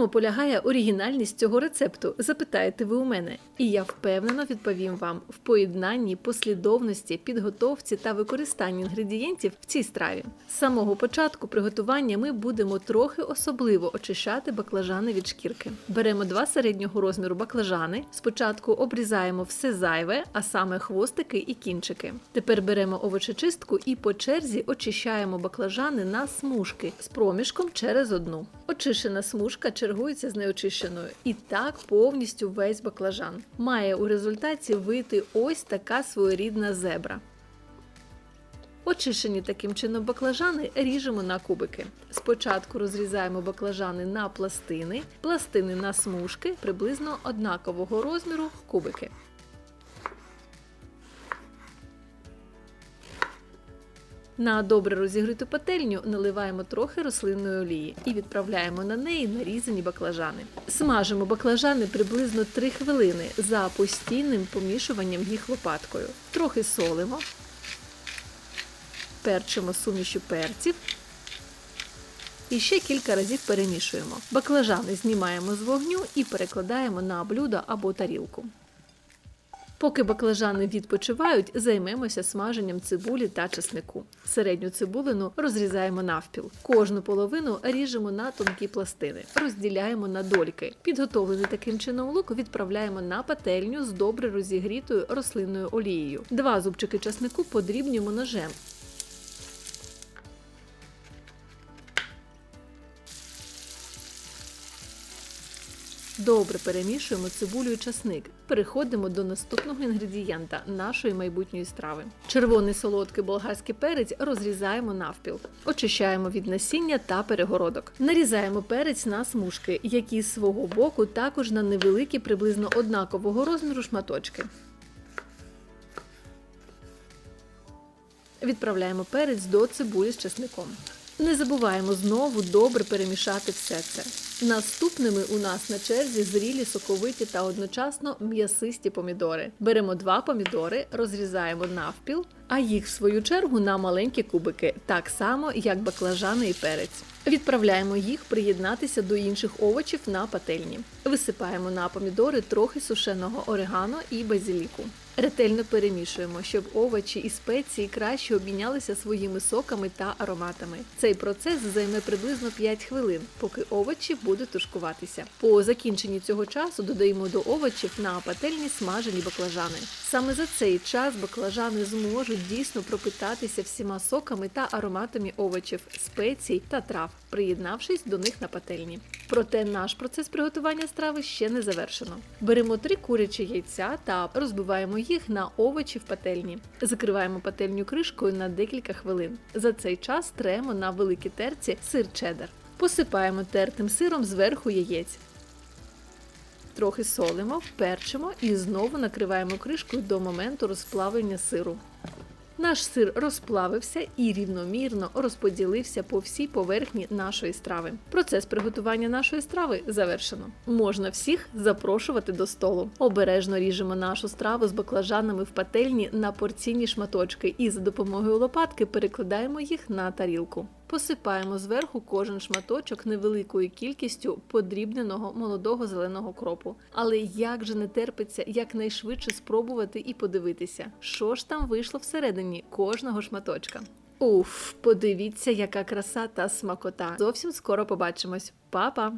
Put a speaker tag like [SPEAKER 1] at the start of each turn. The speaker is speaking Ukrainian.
[SPEAKER 1] чому полягає оригінальність цього рецепту? Запитаєте ви у мене. І я впевнено відповім вам в поєднанні, послідовності, підготовці та використанні інгредієнтів в цій страві. З самого початку приготування ми будемо трохи особливо очищати баклажани від шкірки. Беремо два середнього розміру баклажани. Спочатку обрізаємо все зайве, а саме хвостики і кінчики. Тепер беремо овочечистку і по черзі очищаємо баклажани на смужки з проміжком через одну. Очищена смужка чергується з неочищеною. І так повністю весь баклажан. Має у результаті вийти ось така своєрідна зебра. Очищені таким чином баклажани ріжемо на кубики. Спочатку розрізаємо баклажани на пластини, пластини на смужки приблизно однакового розміру кубики. На добре розігріту пательню наливаємо трохи рослинної олії і відправляємо на неї нарізані баклажани. Смажимо баклажани приблизно 3 хвилини за постійним помішуванням їх лопаткою. Трохи солимо, перчимо сумішю перців. І ще кілька разів перемішуємо. Баклажани знімаємо з вогню і перекладаємо на блюдо або тарілку. Поки баклажани відпочивають, займемося смаженням цибулі та чеснику. Середню цибулину розрізаємо навпіл. Кожну половину ріжемо на тонкі пластини, розділяємо на дольки. Підготовлений таким чином лук відправляємо на пательню з добре розігрітою рослинною олією. Два зубчики чеснику подрібнюємо ножем. Добре перемішуємо цибулю і часник. Переходимо до наступного інгредієнта нашої майбутньої страви. Червоний солодкий болгарський перець розрізаємо навпіл, очищаємо від насіння та перегородок. Нарізаємо перець на смужки, які з свого боку також на невеликі, приблизно однакового розміру шматочки. Відправляємо перець до цибулі з чесником. Не забуваємо знову добре перемішати все це. Наступними у нас на черзі зрілі соковиті та одночасно м'ясисті помідори. Беремо два помідори, розрізаємо навпіл, а їх в свою чергу на маленькі кубики, так само як баклажани і перець. Відправляємо їх приєднатися до інших овочів на пательні. Висипаємо на помідори трохи сушеного орегано і базиліку. Ретельно перемішуємо, щоб овочі і спеції краще обмінялися своїми соками та ароматами. Цей процес займе приблизно 5 хвилин, поки овочі будуть тушкуватися. По закінченні цього часу додаємо до овочів на пательні смажені баклажани. Саме за цей час баклажани зможуть дійсно пропитатися всіма соками та ароматами овочів, спецій та трав, приєднавшись до них на пательні. Проте наш процес приготування страви ще не завершено. Беремо три курячі яйця та розбиваємо їх на овочі в пательні. Закриваємо пательню кришкою на декілька хвилин. За цей час тремо на великій терці сир чеддер. Посипаємо тертим сиром зверху яєць. Трохи солимо, перчимо і знову накриваємо кришкою до моменту розплавлення сиру. Наш сир розплавився і рівномірно розподілився по всій поверхні нашої страви. Процес приготування нашої страви завершено. Можна всіх запрошувати до столу. Обережно ріжемо нашу страву з баклажанами в пательні на порційні шматочки і за допомогою лопатки перекладаємо їх на тарілку. Посипаємо зверху кожен шматочок невеликою кількістю подрібненого молодого зеленого кропу. Але як же не терпиться якнайшвидше спробувати і подивитися, що ж там вийшло всередині кожного шматочка. Уф, подивіться, яка краса та смакота. Зовсім скоро побачимось. Па-па!